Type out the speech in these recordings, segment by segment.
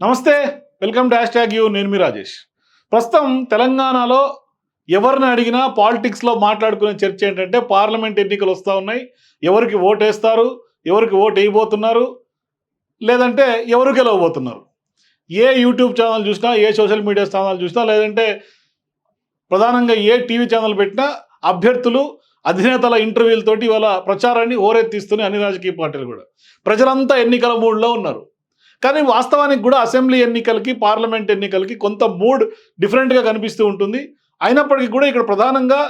నమస్తే welcome to hash tag U నేను మీ రాజేష్. ప్రస్తుతం తెలంగాణలో ఎవరిని అడిగినా పాలిటిక్స్లో మాట్లాడుకునే చర్చ ఏంటంటే పార్లమెంట్ ఎన్నికలు వస్తూ ఉన్నాయి. ఎవరికి ఓటు వేస్తారు ఎవరికి ఓటు వేయబోతున్నారు లేదంటే ఎవరు గెలవబోతున్నారు. ఏ యూట్యూబ్ ఛానల్ చూసినా ఏ సోషల్ మీడియా ఛానల్ చూసినా లేదంటే ప్రధానంగా ఏ టీవీ ఛానల్ పెట్టినా అభ్యర్థులు అధినేతల ఇంటర్వ్యూలతోటి ఇవాళ ప్రచారాన్ని ఓరెత్తిస్తున్నాయి అన్ని రాజకీయ పార్టీలు కూడా. ప్రజలంతా ఎన్నికల మూడ్లో ఉన్నారు. కానీ వాస్తవానికి కూడా అసెంబ్లీ ఎన్నికలకి పార్లమెంట్ ఎన్నికలకి కొంత మూడ్ డిఫరెంట్గా కనిపిస్తూ ఉంటుంది. అయినప్పటికీ కూడా ఇక్కడ ప్రధానంగా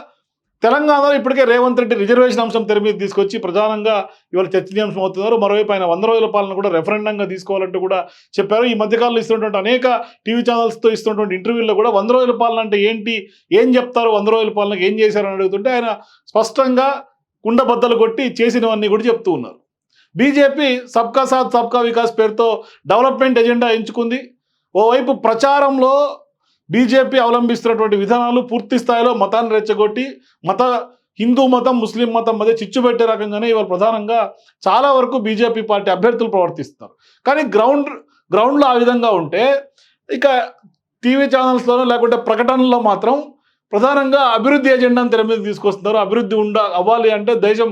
తెలంగాణలో ఇప్పటికే రేవంత్ రెడ్డి రిజర్వేషన్ అంశం తెర మీద తీసుకొచ్చి ప్రధానంగా ఇవాళ చర్చనీయాంశం అవుతున్నారు. మరోవైపు ఆయన వంద రోజుల పాలన కూడా రెఫరెండంగా తీసుకోవాలంటూ కూడా చెప్పారు. ఈ మధ్యకాలంలో ఇస్తున్నటువంటి అనేక టీవీ ఛానల్స్తో ఇస్తున్నటువంటి ఇంటర్వ్యూల్లో కూడా వంద రోజుల పాలన అంటే ఏంటి ఏం చెప్తారు వంద రోజుల పాలనకు ఏం చేశారని అడుగుతుంటే ఆయన స్పష్టంగా కుండబద్దలు కొట్టి చేసినవన్నీ కూడా చెప్తూ ఉన్నారు. బీజేపీ సబ్కా సాత్ సబ్కా వికాస్ పేరుతో డెవలప్మెంట్ ఎజెండా ఎంచుకుంది. ఓవైపు ప్రచారంలో బీజేపీ అవలంబిస్తున్నటువంటి విధానాలు పూర్తి స్థాయిలో మతాన్ని రెచ్చగొట్టి మత హిందూ మతం ముస్లిం మతం మధ్య చిచ్చు పెట్టే రకంగానే ఇవాళ ప్రధానంగా చాలా వరకు బీజేపీ పార్టీ అభ్యర్థులు ప్రవర్తిస్తారు కానీ గ్రౌండ్ గ్రౌండ్లో ఆ విధంగా ఉంటే ఇక టీవీ ఛానల్స్లోనో లేకుంటే ప్రకటనల్లో మాత్రం ప్రధానంగా అభివృద్ధి ఎజెండాను తెర మీద తీసుకొస్తున్నారు. అభివృద్ధి ఉండ అవ్వాలి అంటే దేశం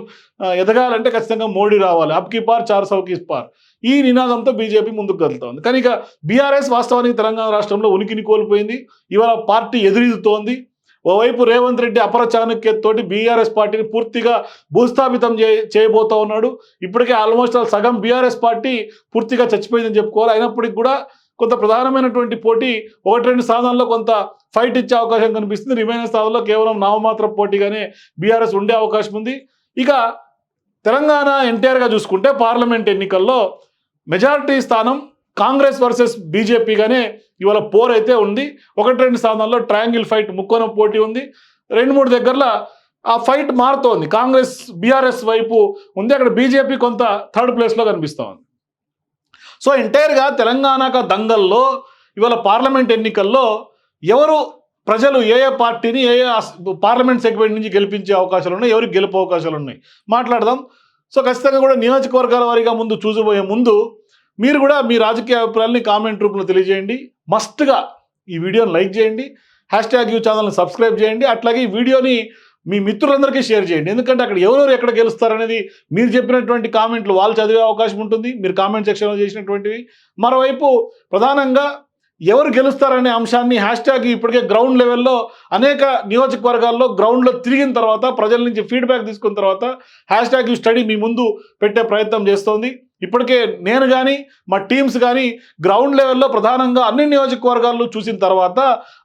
ఎదగాలంటే ఖచ్చితంగా మోడీ రావాలి. అప్కి పార్ చార్ సౌకి పార్. ఈ నినాదంతో బీజేపీ ముందుకు కదులుతోంది కానీ ఇక బీఆర్ఎస్ వాస్తవానికి తెలంగాణ రాష్ట్రంలో ఉనికిని కోల్పోయింది. ఇవాళ పార్టీ ఎదురీదుతోంది. ఓవైపు రేవంత్ రెడ్డి అపర చాణక్యతోటి బీఆర్ఎస్ పార్టీని పూర్తిగా భూస్థాపితం చే చేయబోతా ఉన్నాడు. ఇప్పటికే ఆల్మోస్ట్ ఆల్ సగం బీఆర్ఎస్ పార్టీ పూర్తిగా చచ్చిపోయిందని చెప్పుకోవాలి. అయినప్పటికీ కూడా కొంత ప్రధానమైనటువంటి పోటీ ఒకటి రెండు స్థానాల్లో కొంత ఫైట్ ఇచ్చే అవకాశం కనిపిస్తుంది. రిమైనింగ్ స్థానాల్లో కేవలం నామమాత్ర పోటీగానే బీఆర్ఎస్ ఉండే అవకాశం ఉంది. ఇక తెలంగాణ ఎన్టీఆర్గా చూసుకుంటే పార్లమెంట్ ఎన్నికల్లో మెజారిటీ స్థానం కాంగ్రెస్ వర్సెస్ బీజేపీగానే ఇవాళ పోర్ అయితే ఉంది. ఒకటి రెండు స్థానాల్లో ట్రయాంగిల్ ఫైట్ ముక్కోన పోటీ ఉంది. రెండు మూడు దగ్గరలో ఆ ఫైట్ మారుతోంది. కాంగ్రెస్ బీఆర్ఎస్ వైపు ఉంది. అక్కడ బీజేపీ కొంత థర్డ్ ప్లేస్లో కనిపిస్తోంది సో ఎంటైర్గా తెలంగాణక దంగల్లో ఇవాళ పార్లమెంట్ ఎన్నికల్లో ఎవరు ప్రజలు ఏ ఏ పార్టీని ఏ ఏ పార్లమెంట్ సెగ్మెంట్ నుంచి గెలిపించే అవకాశాలు ఉన్నాయి ఎవరికి గెలుపు అవకాశాలు ఉన్నాయి? మాట్లాడదాం. సో ఖచ్చితంగా కూడా నియోజకవర్గాల వారీగా ముందు చూసిపోయే ముందు మీరు కూడా మీ రాజకీయ అభిప్రాయాలని కామెంట్ రూపంలో తెలియజేయండి. మస్ట్గా ఈ వీడియోని లైక్ చేయండి. హ్యాష్ ట్యాగ్ యూ ఛానల్ని సబ్స్క్రైబ్ చేయండి. అట్లాగే ఈ వీడియోని మీ మిత్రులందరికీ షేర్ చేయండి. ఎందుకంటే అక్కడ ఎవరెవరు ఎక్కడ గెలుస్తారనేది మీరు చెప్పినటువంటి కామెంట్లు వాళ్ళు చదివే అవకాశం ఉంటుంది. మీరు కామెంట్ సెక్షన్లో చేసినటువంటివి. మరోవైపు ప్రధానంగా ఎవరు గెలుస్తారనే అంశాన్ని హ్యాష్ ట్యాగ్ ఇప్పటికే గ్రౌండ్ లెవెల్లో అనేక నియోజకవర్గాల్లో గ్రౌండ్లో తిరిగిన తర్వాత ప్రజల నుంచి ఫీడ్బ్యాక్ తీసుకున్న తర్వాత హ్యాష్ ట్యాగ్ స్టడీ మీ ముందు పెట్టే ప్రయత్నం చేస్తోంది. ఇప్పటికే నేను కానీ మా టీమ్స్ కానీ గ్రౌండ్ లెవెల్లో ప్రధానంగా అన్ని నియోజకవర్గాల్లో చూసిన తర్వాత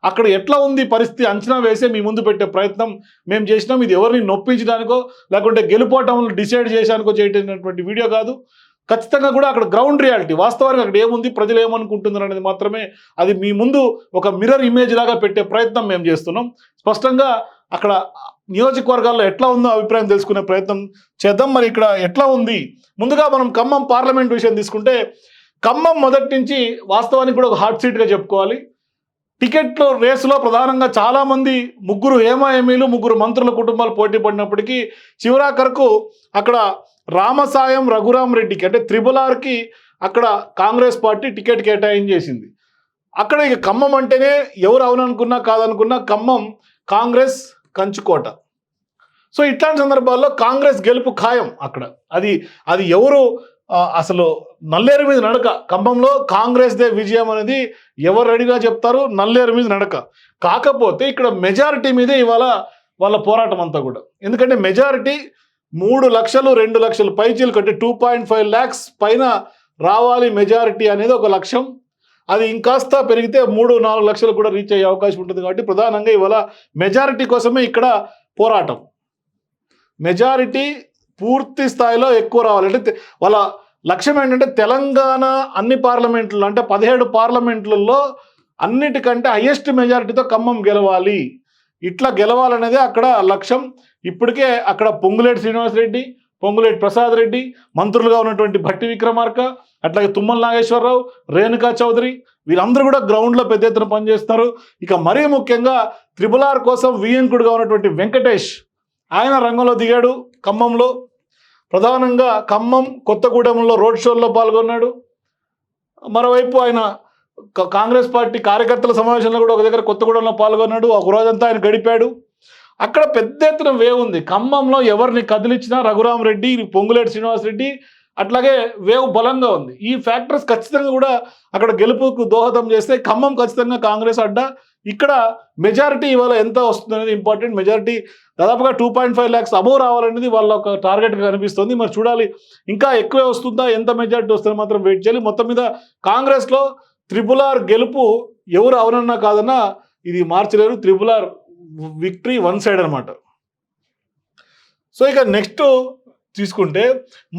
అక్కడ ఎట్లా ఉంది పరిస్థితి అంచనా వేసే మీ ముందు పెట్టే ప్రయత్నం మేము చేసినాం. ఇది ఎవరిని నొప్పించడానికో లేకుంటే గెలుపోవటం డిసైడ్ చేసానికో చేయటటువంటి వీడియో కాదు. ఖచ్చితంగా కూడా అక్కడ గ్రౌండ్ రియాలిటీ వాస్తవానికి అక్కడ ఏముంది ప్రజలు ఏమనుకుంటున్నారు అనేది మాత్రమే అది మీ ముందు ఒక మిర్రర్ ఇమేజ్ లాగా పెట్టే ప్రయత్నం మేము చేస్తున్నాం. స్పష్టంగా అక్కడ నియోజకవర్గాల్లో ఎట్లా ఉందో అభిప్రాయం తెలుసుకునే ప్రయత్నం చేద్దాం. మరి ఇక్కడ ఎట్లా ఉంది ముందుగా మనం ఖమ్మం పార్లమెంట్ విషయం తీసుకుంటే ఖమ్మం మొదటి నుంచి వాస్తవానికి కూడా ఒక హాట్ సీట్గా చెప్పుకోవాలి. టికెట్లో రేసులో ప్రధానంగా చాలామంది ముగ్గురు హేమాయమీలు ముగ్గురు మంత్రుల కుటుంబాలు పోటీ పడినప్పటికీ చివరాఖరకు అక్కడ రామసాయం రఘురామ్ రెడ్డికి అంటే త్రిబుల్ ఆర్కి అక్కడ కాంగ్రెస్ పార్టీ టికెట్ కేటాయించేసింది అక్కడ ఇక ఖమ్మం అంటేనే ఎవరు అవుననుకున్నా కాదనుకున్నా ఖమ్మం కాంగ్రెస్ కంచుకోట. సో ఇట్లాంటి సందర్భాల్లో కాంగ్రెస్ గెలుపు ఖాయం అక్కడ. అది అది ఎవరు అసలు నల్లేరు మీద నడక. కంభంలో కాంగ్రెస్దే విజయం అనేది ఎవరు రెడీగా చెప్తారు? నల్లేరు మీద నడక. కాకపోతే ఇక్కడ మెజారిటీ మీదే ఇవాళ వాళ్ళ పోరాటం అంతా కూడా. ఎందుకంటే మెజారిటీ మూడు లక్షలు రెండు లక్షలు పైచీలు కట్టి టూ పాయింట్ ఫైవ్ ల్యాక్స్ పైన రావాలి మెజారిటీ అనేది ఒక లక్ష్యం. అది ఇంకాస్త పెరిగితే మూడు నాలుగు లక్షలు కూడా రీచ్ అయ్యే అవకాశం ఉంటుంది కాబట్టి ప్రధానంగా ఇవాళ మెజారిటీ కోసమే ఇక్కడ పోరాటం. మెజారిటీ పూర్తి స్థాయిలో ఎక్కువ రావాలి. అంటే వాళ్ళ లక్ష్యం ఏంటంటే తెలంగాణ అన్ని పార్లమెంట్లు అంటే పదిహేడు పార్లమెంట్లలో అన్నిటికంటే హయ్యెస్ట్ మెజారిటీతో ఖమ్మం గెలవాలి. ఇట్లా గెలవాలనేదే అక్కడ లక్ష్యం. ఇప్పటికే అక్కడ పొంగులేటి శ్రీనివాసరెడ్డి పొంగులేటి ప్రసాద్ రెడ్డి మంత్రులుగా ఉన్నటువంటి భట్టి విక్రమార్క అట్లాగే తుమ్మల నాగేశ్వరరావు రేణుకా చౌదరి వీళ్ళందరూ కూడా గ్రౌండ్లో పెద్ద ఎత్తున పనిచేస్తున్నారు. ఇక మరీ ముఖ్యంగా త్రిబుల్ ఆర్ కోసం వియంకుడుగా ఉన్నటువంటి వెంకటేష్ ఆయన రంగంలో దిగాడు ఖమ్మంలో. ప్రధానంగా ఖమ్మం కొత్తగూడెంలో రోడ్ షోల్లో పాల్గొన్నాడు. మరోవైపు ఆయన కాంగ్రెస్ పార్టీ కార్యకర్తల సమావేశంలో కూడా ఒక దగ్గర కొత్తగూడెంలో పాల్గొన్నాడు. ఒక రోజంతా ఆయన గడిపాడు. అక్కడ పెద్ద ఎత్తున వేవ్ ఉంది. ఖమ్మంలో ఎవరిని కదిలించినా రఘురామ్ రెడ్డి పొంగులేటి శ్రీనివాస్ రెడ్డి అట్లాగే వేవ్ బలంగా ఉంది. ఈ ఫ్యాక్టర్స్ ఖచ్చితంగా కూడా అక్కడ గెలుపుకు దోహదం చేస్తే ఖమ్మం ఖచ్చితంగా కాంగ్రెస్ అడ్డా. ఇక్కడ మెజారిటీ ఇవాళ ఎంత వస్తుంది అనేది ఇంపార్టెంట్. మెజారిటీ దాదాపుగా two point five lakhs above రావాలనేది వాళ్ళ ఒక టార్గెట్గా కనిపిస్తుంది. మరి చూడాలి ఇంకా ఎక్కువే వస్తుందా ఎంత మెజార్టీ వస్తుందో మాత్రం వెయిట్ చేయాలి. మొత్తం మీద కాంగ్రెస్లో త్రిపుల్ ఆర్ గెలుపు ఎవరు అవనన్నా కాదన్నా ఇది మార్చలేరు. Triple R victory one side అనమాట సో ఇక నెక్స్ట్ తీసుకుంటే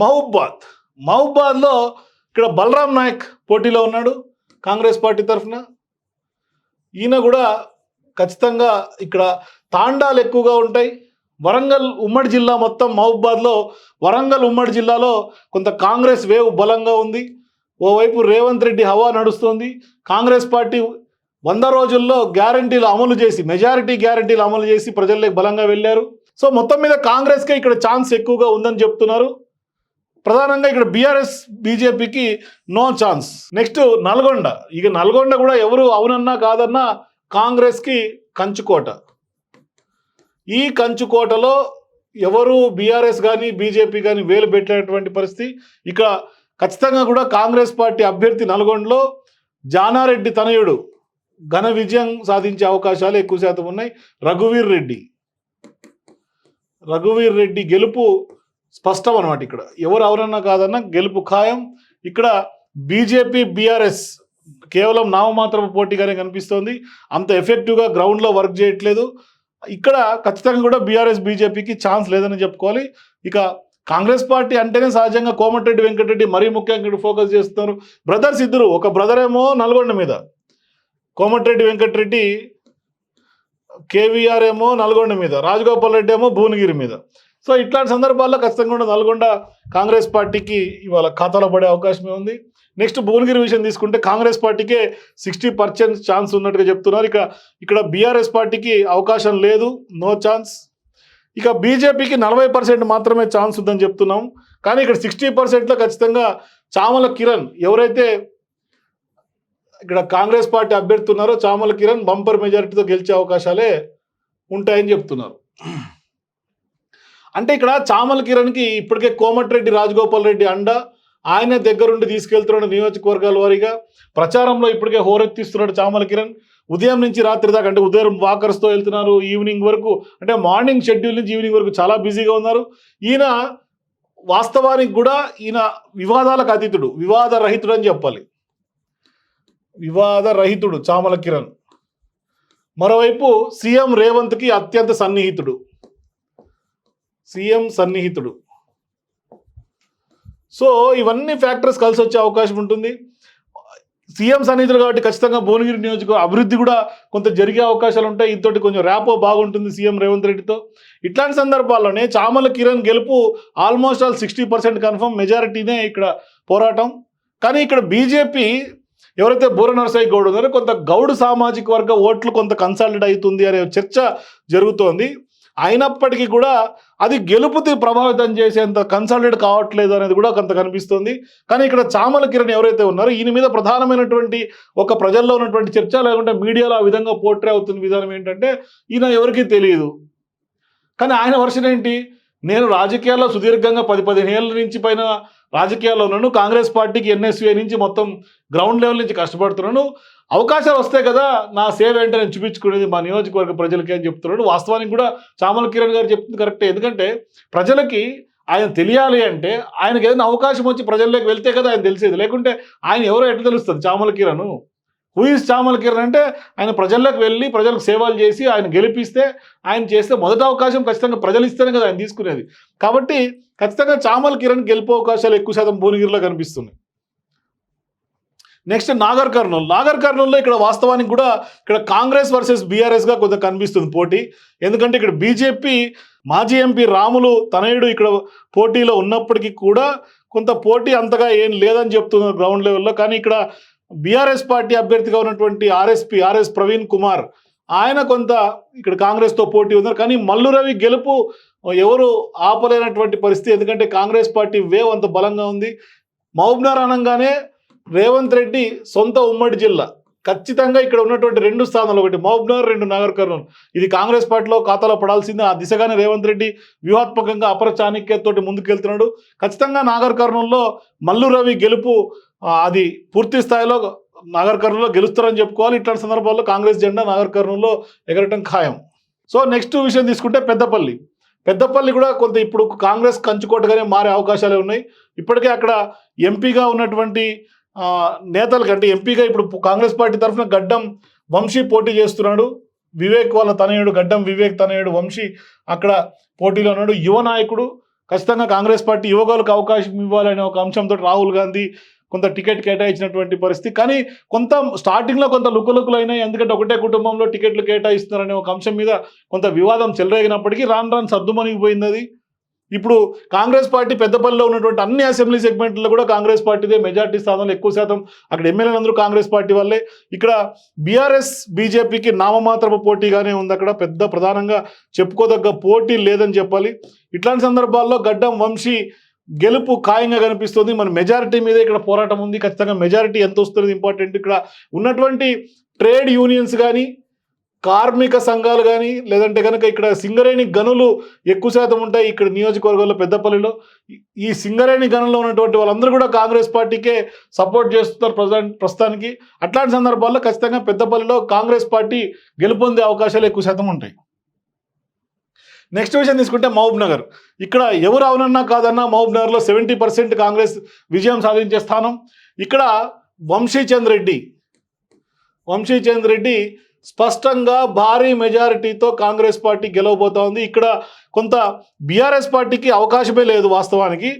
మహబూబాద్. మహబూబాద్లో ఇక్కడ బలరాం నాయక్ పోటీలో ఉన్నాడు కాంగ్రెస్ పార్టీ తరఫున. ఈయన కూడా ఖచ్చితంగా ఇక్కడ తాండాలు ఎక్కువగా ఉంటాయి. వరంగల్ ఉమ్మడి జిల్లా మొత్తం మహబూబాద్లో వరంగల్ ఉమ్మడి జిల్లాలో కొంత కాంగ్రెస్ వేవ్ బలంగా ఉంది. ఓవైపు రేవంత్ రెడ్డి హవా నడుస్తుంది. కాంగ్రెస్ పార్టీ వంద రోజుల్లో గ్యారంటీలు అమలు చేసి మెజారిటీ గ్యారంటీలు అమలు చేసి ప్రజల్లోకి బలంగా వెళ్ళారు. సో మొత్తం మీద కాంగ్రెస్కే ఇక్కడ ఛాన్స్ ఎక్కువగా ఉందని చెప్తున్నారు. ప్రధానంగా ఇక్కడ బీఆర్ఎస్ బీజేపీకి నో ఛాన్స్. నెక్స్ట్ నల్గొండ. ఇక నల్గొండ కూడా ఎవరు అవునన్నా కాదన్నా కాంగ్రెస్కి కంచుకోట. ఈ కంచుకోటలో ఎవరు బీఆర్ఎస్ కానీ బీజేపీ కానీ వేలు పెట్టినటువంటి పరిస్థితి. ఇక ఖచ్చితంగా కూడా కాంగ్రెస్ పార్టీ అభ్యర్థి నల్గొండలో జానారెడ్డి తనయుడు ఘన విజయం సాధించే అవకాశాలు ఎక్కువ శాతం ఉన్నాయి. రఘువీర్ రెడ్డి. రఘువీర్ రెడ్డి గెలుపు స్పష్టం అనమాట ఇక్కడ. ఎవరు ఎవరన్నా కాదన్నా గెలుపు ఖాయం. ఇక్కడ బీజేపీ బీఆర్ఎస్ కేవలం నామమాత్రపు పోటీగానే కనిపిస్తోంది. అంత ఎఫెక్టివ్గా గ్రౌండ్లో వర్క్ చేయట్లేదు. ఇక్కడ ఖచ్చితంగా కూడా బీఆర్ఎస్ బీజేపీకి ఛాన్స్ లేదని చెప్పుకోవాలి. ఇక కాంగ్రెస్ పార్టీ అంటేనే సహజంగా కోమటిరెడ్డి వెంకటరెడ్డి మరీ ముఖ్యంగా ఫోకస్ చేస్తున్నారు. బ్రదర్స్ ఇద్దరు ఒక బ్రదర్ ఏమో నల్గొండ మీద. కోమటిరెడ్డి వెంకటరెడ్డి కేవీఆర్ ఏమో నల్గొండ మీద. రాజగోపాల్ రెడ్డి ఏమో భువనగిరి మీద. సో ఇట్లాంటి సందర్భాల్లో ఖచ్చితంగా నల్గొండ కాంగ్రెస్ పార్టీకి ఇవాళ ఖాతాలో పడే అవకాశమే ఉంది. నెక్స్ట్ భువనగిరి విషయం తీసుకుంటే కాంగ్రెస్ పార్టీకే సిక్స్టీ పర్సెంట్ ఛాన్స్ ఉన్నట్టుగా చెప్తున్నారు. ఇక ఇక్కడ బీఆర్ఎస్ పార్టీకి అవకాశం లేదు నో ఛాన్స్. ఇక బీజేపీకి నలభై పర్సెంట్ మాత్రమే ఛాన్స్ ఉందని చెప్తున్నాం. కానీ ఇక్కడ సిక్స్టీ పర్సెంట్లో ఖచ్చితంగా చామల కిరణ్ ఎవరైతే ఇక్కడ కాంగ్రెస్ పార్టీ అభ్యర్థి ఉన్నారో చామల కిరణ్ బంపర్ మెజారిటీతో గెలిచే అవకాశాలే ఉంటాయని చెప్తున్నారు. అంటే ఇక్కడ చామల కిరణ్కి ఇప్పటికే కోమటిరెడ్డి రాజగోపాల్ రెడ్డి అండ ఆయన దగ్గరుండి తీసుకెళ్తున్నాడు నియోజకవర్గాల వారీగా ప్రచారంలో ఇప్పటికే హోరెత్తిస్తున్నాడు చామల కిరణ్. ఉదయం నుంచి రాత్రి దాకా అంటే ఉదయం వాకర్స్తో వెళ్తున్నారు ఈవినింగ్ వరకు అంటే మార్నింగ్ షెడ్యూల్ నుంచి ఈవినింగ్ వరకు చాలా బిజీగా ఉన్నారు. ఈయన వాస్తవానికి కూడా ఈయన వివాదాలకు అతీతుడు వివాద రహితుడు అని చెప్పాలి. వివాద రహితుడు చామల కిరణ్. మరోవైపు సీఎం రేవంత్కి అత్యంత సన్నిహితుడు. సీఎం సన్నిహితుడు. సో ఇవన్నీ ఫ్యాక్టర్స్ కలిసి వచ్చే అవకాశం ఉంటుంది. సీఎం సన్నిహితుడు కాబట్టి ఖచ్చితంగా భువనగిరి నియోజకవర్గం అభివృద్ధి కూడా కొంత జరిగే అవకాశాలు ఉంటాయి. ఇంతటి కొంచెం ర్యాపో బాగుంటుంది సీఎం రేవంత్ రెడ్డితో. ఇట్లాంటి సందర్భాల్లోనే చామల కిరణ్ గెలుపు almost all sixty percent confirm మెజారిటీనే ఇక్కడ పోరాటం. కానీ ఇక్కడ బీజేపీ ఎవరైతే బూర నరసాయి గౌడ్ ఉన్నారో కొంత గౌడ్ సామాజిక వర్గ ఓట్లు కొంత కన్సల్టెడ్ అవుతుంది అనే చర్చ జరుగుతోంది. అయినప్పటికీ కూడా అది గెలుపుతి ప్రభావితం చేసేంత కన్సల్టెడ్ కావట్లేదు అనేది కూడా కొంత కనిపిస్తుంది. కానీ ఇక్కడ చామల కిరణ్ ఎవరైతే ఉన్నారో ఈయన మీద ప్రధానమైనటువంటి ఒక ప్రజల్లో ఉన్నటువంటి చర్చ లేకుంటే మీడియాలో ఆ విధంగా పోర్ట్రే అవుతున్న విధానం ఏంటంటే ఈయన ఎవరికీ తెలియదు. కానీ ఆయన వర్షన్ ఏంటి? నేను రాజకీయాల్లో సుదీర్ఘంగా పది పదిహేను ఏళ్ళ నుంచి పైన రాజకీయాల్లో ఉన్నాను. కాంగ్రెస్ పార్టీకి ఎన్ఎస్వి నుంచి మొత్తం గ్రౌండ్ లెవెల్ నుంచి కష్టపడుతున్నాను. అవకాశాలు వస్తాయి కదా నా సేవ ఏంటో నేను చూపించుకునేది మా నియోజకవర్గ ప్రజలకి అని చెప్తున్నాడు. వాస్తవానికి కూడా చామల కిరణ్ గారు చెప్తుంది కరెక్టే. ఎందుకంటే ప్రజలకి ఆయన తెలియాలి అంటే ఆయనకి ఏదైనా అవకాశం వచ్చి ప్రజల్లోకి వెళ్తే కదా ఆయన తెలిసేది. లేకుంటే ఆయన ఎవరో ఎట్లా తెలుస్తుంది? చామల కిరణ్. హూయిస్ చామల కిరణ్ అంటే ఆయన ప్రజల్లోకి వెళ్ళి ప్రజలకు సేవలు చేసి ఆయన గెలిపిస్తే ఆయన చేస్తే మొదటి అవకాశం ఖచ్చితంగా ప్రజలు ఇస్తేనే కదా ఆయన తీసుకునేది. కాబట్టి ఖచ్చితంగా చామల కిరణ్ గెలుపు అవకాశాలు ఎక్కువ శాతం భువనగిరిలో కనిపిస్తున్నాయి. నెక్స్ట్ నాగర్ కర్నూలు. నాగర్ కర్నూలులో ఇక్కడ వాస్తవానికి కూడా ఇక్కడ కాంగ్రెస్ వర్సెస్ బీఆర్ఎస్గా కొంత కనిపిస్తుంది పోటీ. ఎందుకంటే ఇక్కడ బీజేపీ మాజీ ఎంపీ రాములు తనయుడు ఇక్కడ పోటీలో ఉన్నప్పటికీ కూడా కొంత పోటీ అంతగా ఏం లేదని చెప్తున్నారు గ్రౌండ్ లెవెల్లో కానీ ఇక్కడ బీఆర్ఎస్ పార్టీ అభ్యర్థిగా ఉన్నటువంటి ఆర్ఎస్పి ఆర్ఎస్ ప్రవీణ్ కుమార్ ఆయన కొంత ఇక్కడ కాంగ్రెస్తో పోటీ ఉన్నారు. కానీ మల్లు రవి గెలుపు ఎవరు ఆపలేనటువంటి పరిస్థితి. ఎందుకంటే కాంగ్రెస్ పార్టీ వేవ్ అంత బలంగా ఉంది. మహబూబ్నార్ అనగానే రేవంత్ రెడ్డి సొంత ఉమ్మడి జిల్లా. ఖచ్చితంగా ఇక్కడ ఉన్నటువంటి రెండు స్థానాలు ఒకటి మహబూబ్నగర్ రెండు నాగర్ కర్నూలు ఇది కాంగ్రెస్ పార్టీలో ఖాతాలో పడాల్సిందే. ఆ దిశగానే రేవంత్ రెడ్డి వ్యూహాత్మకంగా అపర చాణక్యతోటి ముందుకెళ్తున్నాడు. ఖచ్చితంగా నాగర్ కర్నూలులో మల్లు రవి గెలుపు అది పూర్తి స్థాయిలో నాగర్ కర్నూలులో గెలుస్తారని చెప్పుకోవాలి. ఇట్లాంటి సందర్భాల్లో కాంగ్రెస్ జెండా నాగర్ కర్నూలులో ఎగరటం ఖాయం. సో నెక్స్ట్ విషయం తీసుకుంటే పెద్దపల్లి. పెద్దపల్లి కూడా కొంత ఇప్పుడు కాంగ్రెస్ కంచుకోటగానే మారే అవకాశాలే ఉన్నాయి. ఇప్పటికే అక్కడ ఎంపీగా ఉన్నటువంటి నేతలకు అంటే ఎంపీగా ఇప్పుడు కాంగ్రెస్ పార్టీ తరఫున గడ్డం వంశీ పోటీ చేస్తున్నాడు. వివేక్ వాళ్ళ తనయుడు గడ్డం వివేక్ తనయుడు వంశీ అక్కడ పోటీలో ఉన్నాడు. యువ నాయకుడు ఖచ్చితంగా కాంగ్రెస్ పార్టీ యువకులకు అవకాశం ఇవ్వాలనే ఒక అంశంతో రాహుల్ గాంధీ కొంత టికెట్ కేటాయించినటువంటి పరిస్థితి. కానీ కొంత స్టార్టింగ్లో కొంత లుక్కులుక్కులు అయినాయి. ఎందుకంటే ఒకటే కుటుంబంలో టికెట్లు కేటాయిస్తున్నారనే ఒక అంశం మీద కొంత వివాదం చెలరేగినప్పటికీ రాను రాను సర్దుమణిగిపోయింది అది. ఇప్పుడు కాంగ్రెస్ పార్టీ పెద్దపల్లిలో ఉన్నటువంటి అన్ని అసెంబ్లీ సెగ్మెంట్లో కూడా కాంగ్రెస్ పార్టీదే మెజార్టీ స్థానాలు ఎక్కువ శాతం అక్కడ ఎమ్మెల్యేలు అందరూ కాంగ్రెస్ పార్టీ వల్లే ఇక్కడ బీఆర్ఎస్ బీజేపీకి నామమాత్రపు పోటీగానే ఉంది అక్కడ. పెద్ద ప్రధానంగా చెప్పుకోదగ్గ పోటీ లేదని చెప్పాలి. ఇట్లాంటి సందర్భాల్లో గడ్డం వంశీ గెలుపు ఖాయంగా కనిపిస్తుంది. మన మెజారిటీ మీద ఇక్కడ పోరాటం ఉంది. ఖచ్చితంగా మెజారిటీ ఎంత వస్తుంది ఇంపార్టెంట్. ఇక్కడ ఉన్నటువంటి ట్రేడ్ యూనియన్స్ కానీ కార్మిక సంఘాలు కానీ లేదంటే కనుక ఇక్కడ సింగరేణి గనులు ఎక్కువ శాతం ఉంటాయి ఇక్కడ నియోజకవర్గంలో పెద్దపల్లిలో. ఈ- సింగరేణి గనుల్లో ఉన్నటువంటి వాళ్ళందరూ కూడా కాంగ్రెస్ పార్టీకే సపోర్ట్ చేస్తున్నారు ప్రజెంట్ ప్రస్తుతానికి. అట్లాంటి సందర్భాల్లో ఖచ్చితంగా పెద్దపల్లిలో కాంగ్రెస్ పార్టీ గెలుపొందే అవకాశాలు ఎక్కువ శాతం ఉంటాయి. నెక్స్ట్ విషయం తీసుకుంటే మహబూబ్ నగర్. ఇక్కడ ఎవరు అవునన్నా కాదన్నా మహబూబ్ నగర్లో సెవెంటీ పర్సెంట్ కాంగ్రెస్ విజయం సాధించే స్థానం. ఇక్కడ వంశీచంద్ రెడ్డి వంశీచంద్ రెడ్డి స్పష్టంగా భారీ మెజారిటీతో కాంగ్రెస్ పార్టీ గెలవబోతా ఉంది ఇక్కడ కొంత బీఆర్ఎస్ పార్టీకి అవకాశమే లేదు వాస్తవానికి.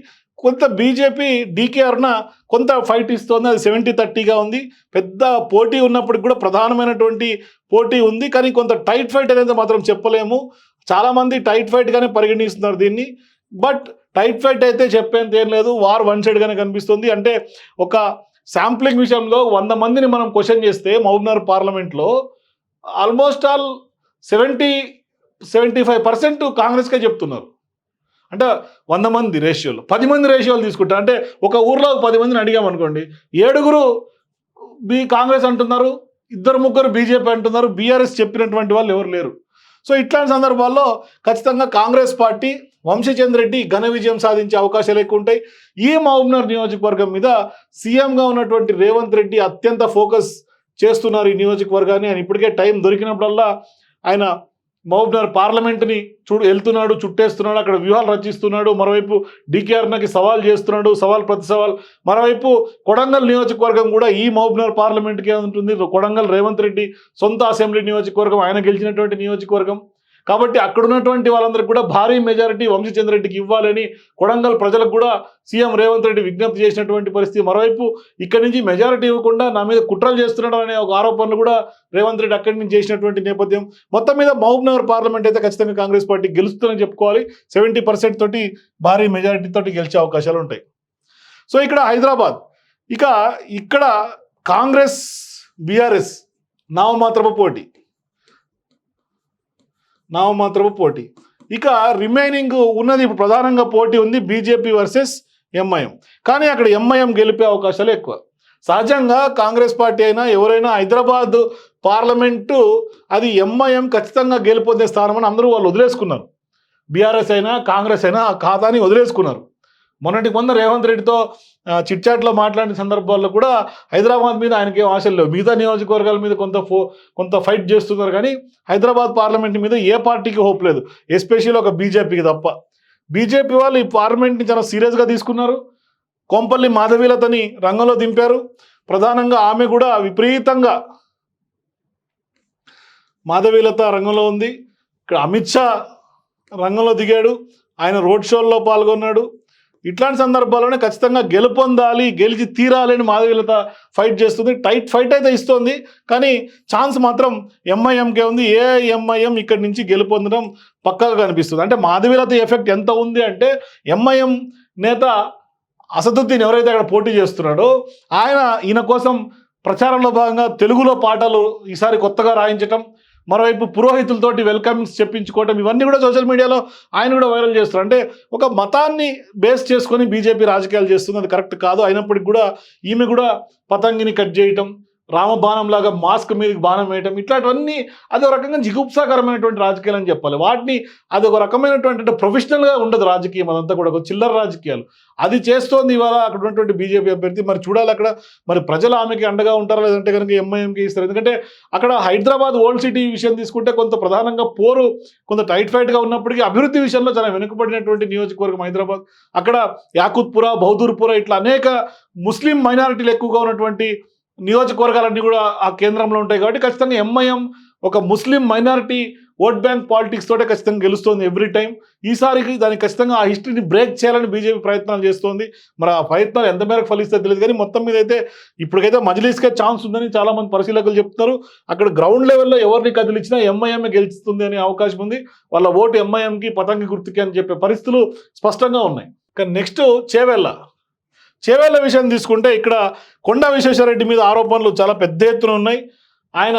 కొంత బీజేపీ డీకే అరుణ కొంత ఫైట్ ఇస్తోంది. అది సెవెంటీ థర్టీగా ఉంది. పెద్ద పోటీ ఉన్నప్పటికి కూడా ప్రధానమైనటువంటి పోటీ ఉంది. కానీ కొంత టైట్ ఫైట్ అనేది మాత్రం చెప్పలేము. చాలామంది టైట్ ఫైట్గానే పరిగణిస్తున్నారు దీన్ని. బట్ టైట్ ఫైట్ అయితే చెప్పేంత ఏం లేదు. వార్ వన్ సైడ్గానే కనిపిస్తుంది. అంటే ఒక శాంప్లింగ్ విషయంలో వంద మందిని మనం క్వశ్చన్ చేస్తే మహబూబ్నగర్ పార్లమెంట్లో almost all seventy seventy five percent కాంగ్రెస్కే చెప్తున్నారు. అంటే వంద మంది రేషియోలు. పది మంది రేషియోలు తీసుకుంటారు. అంటే ఒక ఊర్లో పది మందిని అడిగామనుకోండి ఏడుగురు బి కాంగ్రెస్ అంటున్నారు ఇద్దరు ముగ్గురు బీజేపీ అంటున్నారు బీఆర్ఎస్ చెప్పినటువంటి వాళ్ళు ఎవరు లేరు. సో ఇట్లాంటి సందర్భాల్లో ఖచ్చితంగా కాంగ్రెస్ పార్టీ వంశీచంద్ర రెడ్డి ఘన విజయం సాధించే అవకాశాలు ఎక్కువ ఉంటాయి. ఈ మహబూబ్నగర్ నియోజకవర్గం మీద సీఎంగా ఉన్నటువంటి రేవంత్ రెడ్డి అత్యంత ఫోకస్ చేస్తున్నారు ఈ నియోజకవర్గాన్ని. ఆయన ఇప్పటికే టైం దొరికినప్పుడల్లా ఆయన మహబూబ్నగర్ పార్లమెంట్ని చూడు వెళ్తున్నాడు చుట్టేస్తున్నాడు అక్కడ వ్యూహాలు రచిస్తున్నాడు మరోవైపు డీకేఆర్నకి సవాల్ చేస్తున్నాడు సవాల్ ప్రతి సవాల్. మరోవైపు కొడంగల్ నియోజకవర్గం కూడా ఈ మహబూబ్నగర్ పార్లమెంట్కే ఉంటుంది. కొడంగల్ రేవంత్ రెడ్డి సొంత అసెంబ్లీ నియోజకవర్గం ఆయన గెలిచినటువంటి నియోజకవర్గం. కాబట్టి అక్కడ ఉన్నటువంటి వాళ్ళందరికీ కూడా భారీ మెజారిటీ వంశీచంద్రెడ్డికి ఇవ్వాలని కొడంగల్ ప్రజలకు కూడా సీఎం రేవంత్ రెడ్డి విజ్ఞప్తి చేసినటువంటి పరిస్థితి. మరోవైపు ఇక్కడి నుంచి మెజారిటీ ఇవ్వకుండా నా మీద కుట్రలు చేస్తున్నాడు అనే ఒక ఆరోపణలు కూడా రేవంత్ రెడ్డి అక్కడి నుంచి చేసినటువంటి నేపథ్యం. మొత్తం మీద మహబూబ్ నగర్ పార్లమెంట్ అయితే ఖచ్చితంగా కాంగ్రెస్ పార్టీ గెలుస్తుందని చెప్పుకోవాలి. సెవెంటీ పర్సెంట్ తోటి భారీ మెజారిటీ తోటి గెలిచే అవకాశాలు ఉంటాయి. సో ఇక్కడ హైదరాబాద్. ఇక ఇక్కడ కాంగ్రెస్ బీఆర్ఎస్ నామమాత్రపు పోటీ. నామమాత్రపు పోటీ. ఇక రిమైనింగ్ ఉన్నది ఇప్పుడు ప్రధానంగా పోటీ ఉంది బీజేపీ వర్సెస్ ఎంఐఎం కానీ అక్కడ ఎంఐఎం గెలిపే అవకాశాలు ఎక్కువ. సహజంగా కాంగ్రెస్ పార్టీ అయినా ఎవరైనా హైదరాబాద్ పార్లమెంటు అది ఎంఐఎం ఖచ్చితంగా గెలిపొందే స్థానం అని అందరూ వాళ్ళు వదిలేసుకున్నారు. బీఆర్ఎస్ అయినా కాంగ్రెస్ అయినా ఆ ఖాతాని వదిలేసుకున్నారు. మొన్నటి మొన్న రేవంత్ రెడ్డితో చిట్చాట్లో మాట్లాడిన సందర్భాల్లో కూడా హైదరాబాద్ మీద ఆయనకి ఏం ఆశలు లేవు. మిగతా నియోజకవర్గాల మీద కొంత ఫో కొంత ఫైట్ చేస్తున్నారు కానీ హైదరాబాద్ పార్లమెంట్ మీద ఏ పార్టీకి హోప్ లేదు. ఎస్పెషల్లీ ఒక బీజేపీకి తప్ప. బీజేపీ వాళ్ళు ఈ పార్లమెంట్ని చాలా సీరియస్గా తీసుకున్నారు. కొంపల్లి మాధవీలతని రంగంలో దింపారు. ప్రధానంగా ఆమె కూడా విపరీతంగా మాధవీలత రంగంలో ఉంది. ఇక్కడ అమిత్ షా రంగంలో దిగాడు. ఆయన రోడ్ షోల్లో పాల్గొన్నాడు. ఇట్లాంటి సందర్భాల్లోనే ఖచ్చితంగా గెలుపొందాలి గెలిచి తీరాలి అని మాధవీలత ఫైట్ చేస్తుంది. టైట్ ఫైట్ అయితే ఇస్తుంది. కానీ ఛాన్స్ మాత్రం ఎంఐఎంకే ఉంది. ఏ ఎంఐఎం ఇక్కడి నుంచి గెలుపొందడం పక్కగా కనిపిస్తుంది. అంటే మాధవీలత ఎఫెక్ట్ ఎంత ఉంది అంటే ఎంఐఎం నేత అసదుద్దీన్ ఎవరైతే అక్కడ పోటీ చేస్తున్నాడో ఆయన ఈయన కోసం ప్రచారంలో భాగంగా తెలుగులో పాటలు ఈసారి కొత్తగా రాయించటం మరోవైపు పురోహితులతోటి వెల్కమింగ్స్ చెప్పించుకోవటం ఇవన్నీ కూడా సోషల్ మీడియాలో ఆయన కూడా వైరల్ చేస్తారు అంటే ఒక మతాన్ని బేస్ చేసుకొని బీజేపీ రాజకీయాలు చేస్తుంది అది కరెక్ట్ కాదు. అయినప్పటికీ కూడా ఈమె కూడా పతంగిని కట్ చేయటం రామబాణంలాగా మాస్క్ మీదకి బాణం వేయటం ఇట్లాంటివన్నీ అది ఒక రకంగా జిగుప్సాకరమైనటువంటి రాజకీయాలు అని చెప్పాలి. వాటిని అది ఒక రకమైనటువంటి అంటే ప్రొఫెషనల్గా ఉండదు రాజకీయం అదంతా కూడా ఒక చిల్లర రాజకీయాలు. అది చేస్తోంది ఇవాళ అక్కడ ఉన్నటువంటి బీజేపీ అభ్యర్థి. మరి చూడాలి అక్కడ. మరి ప్రజలు ఆమెకి అండగా ఉంటారా లేదంటే కనుక ఎంఐఎంకి ఇస్తారు? ఎందుకంటే అక్కడ హైదరాబాద్ ఓల్డ్ సిటీ విషయం తీసుకుంటే కొంత ప్రధానంగా పోరు కొంత టైట్ ఫైట్గా ఉన్నప్పటికీ అభివృద్ధి విషయంలో చాలా వెనుకబడినటువంటి నియోజకవర్గం హైదరాబాద్. అక్కడ యాకుత్పుర బౌదూర్పుర ఇట్లా అనేక ముస్లిం మైనారిటీలు ఎక్కువగా ఉన్నటువంటి నియోజకవర్గాలన్నీ కూడా ఆ కేంద్రంలో ఉంటాయి కాబట్టి ఖచ్చితంగా ఎంఐఎం ఒక Muslim minority vote bank politics తోటే ఖచ్చితంగా గెలుస్తుంది ఎవ్రీ టైం ఈసారికి దానికి ఖచ్చితంగా ఆ హిస్టరీని బ్రేక్ చేయాలని బీజేపీ ప్రయత్నాలు చేస్తోంది. మరి ఆ ప్రయత్నాలు ఎంత మేరకు ఫలిస్తే తెలియదు కానీ మొత్తం మీద అయితే ఇప్పటికైతే మజ్లీస్కే ఛాన్స్ ఉందని చాలామంది పరిశీలకులు చెప్తున్నారు. అక్కడ గ్రౌండ్ లెవెల్లో ఎవరిని కదిలిచ్చినా ఎంఐఎంఏ గెలుస్తుంది అనే అవకాశం ఉంది. వాళ్ళ ఓటు ఎంఐఎంకి పతంగి గుర్తుకి అని చెప్పే పరిస్థితులు స్పష్టంగా ఉన్నాయి. కానీ నెక్స్ట్ చేవెళ్ళ. చేవేళ్ళ విషయం తీసుకుంటే ఇక్కడ కొండ విశ్వేశ్వరరెడ్డి మీద ఆరోపణలు చాలా పెద్ద ఎత్తున ఉన్నాయి. ఆయన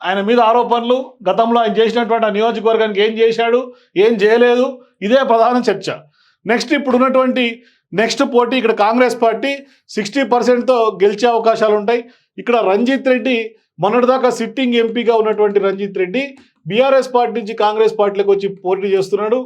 ఆయన మీద ఆరోపణలు గతంలో ఆయన చేసినటువంటి ఆ నియోజకవర్గానికి ఏం చేశాడు ఏం చేయలేదు ఇదే ప్రధాన చర్చ. నెక్స్ట్ ఇప్పుడు ఉన్నటువంటి నెక్స్ట్ పోటీ ఇక్కడ కాంగ్రెస్ పార్టీ సిక్స్టీ పర్సెంట్తో గెలిచే అవకాశాలు ఉంటాయి. ఇక్కడ రంజిత్ రెడ్డి మొన్నటిదాకా సిట్టింగ్ ఎంపీగా ఉన్నటువంటి రంజిత్ రెడ్డి బీఆర్ఎస్ పార్టీ నుంచి కాంగ్రెస్ పార్టీలోకి వచ్చి పోటీ చేస్తున్నాడు.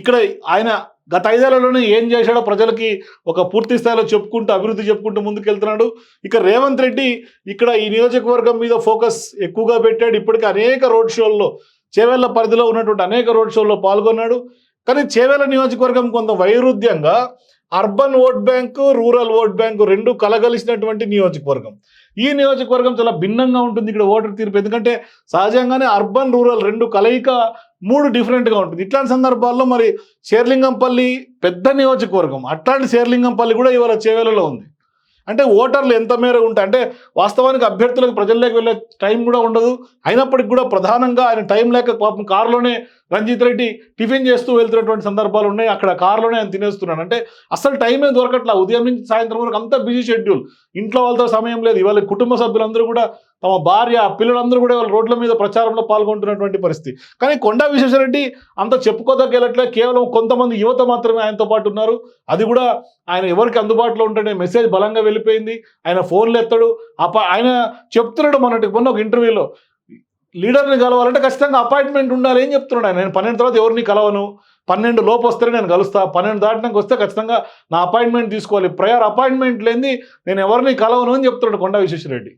ఇక్కడ ఆయన గత ఐదేళ్ళలోనే ఏం చేశాడో ప్రజలకి ఒక పూర్తి స్థాయిలో చెప్పుకుంటూ అభివృద్ధి చెప్పుకుంటూ ముందుకెళ్తున్నాడు. ఇక రేవంత్ రెడ్డి ఇక్కడ ఈ నియోజకవర్గం మీద ఫోకస్ ఎక్కువగా పెట్టాడు. ఇప్పటికీ అనేక రోడ్ షోల్లో చేవేళ్ళ పరిధిలో ఉన్నటువంటి అనేక రోడ్ షోల్లో పాల్గొన్నాడు. కానీ చేవేళ్ళ నియోజకవర్గం కొంత వైరుధ్యంగా urban vote bank rural vote bank రెండు కలగలిసినటువంటి నియోజకవర్గం. ఈ నియోజకవర్గం చాలా భిన్నంగా ఉంటుంది ఇక్కడ ఓటర్ తీర్పు. ఎందుకంటే సహజంగానే అర్బన్ రూరల్ రెండు కలయిక మూడు డిఫరెంట్గా ఉంటుంది. ఇట్లాంటి సందర్భాల్లో మరి శేర్లింగంపల్లి పెద్ద నియోజకవర్గం. అట్లాంటి శేర్లింగంపల్లి కూడా ఇవాళ చేవేలలో ఉంది. అంటే ఓటర్లు ఎంత మేర ఉంటాయి అంటే వాస్తవానికి అభ్యర్థులకు ప్రజల్లోకి వెళ్ళే టైం కూడా ఉండదు. అయినప్పటికీ కూడా ప్రధానంగా ఆయన టైం లేక పాపం కారులోనే రంజిత్ రెడ్డి టిఫిన్ చేస్తూ వెళ్తున్నటువంటి సందర్భాలు ఉన్నాయి. అక్కడ కారులోనే ఆయన తినేస్తున్నాడు. అంటే అసలు టైమే దొరకట్లా. ఉదయం నుంచి సాయంత్రం వరకు అంతా బిజీ షెడ్యూల్. ఇంట్లో వాళ్ళతో సమయం లేదు. ఇవాళ కుటుంబ సభ్యులందరూ కూడా తమ భార్య పిల్లలందరూ కూడా వాళ్ళ రోడ్ల మీద ప్రచారంలో పాల్గొంటున్నటువంటి పరిస్థితి. కానీ కొండా విశ్వేశ్వరరెడ్డి అంత చెప్పుకోదగ్గలట్లే కేవలం కొంతమంది యువత మాత్రమే ఆయనతో పాటు ఉన్నారు. అది కూడా ఆయన ఎవరికి అందుబాటులో ఉంటుండే మెసేజ్ బలంగా వెళ్ళిపోయింది. ఆయన ఫోన్లు ఎత్తాడు. అప ఆయన చెప్తున్నాడు మొన్నటి మొన్న ఒక ఇంటర్వ్యూలో లీడర్ని కలవాలంటే ఖచ్చితంగా అపాయింట్మెంట్ ఉండాలి ఏం చెప్తున్నాడు ఆయన. నేను పన్నెండు తర్వాత ఎవరిని కలవను. పన్నెండు లోపు వస్తేనే నేను కలుస్తా. పన్నెండు దాటినాక వస్తే ఖచ్చితంగా నా అపాయింట్మెంట్ తీసుకోవాలి. ప్రయర్ అపాయింట్మెంట్ లేని నేను ఎవరిని కలవను అని చెప్తున్నాడు కొండా విశ్వేశ్వరరెడ్డి.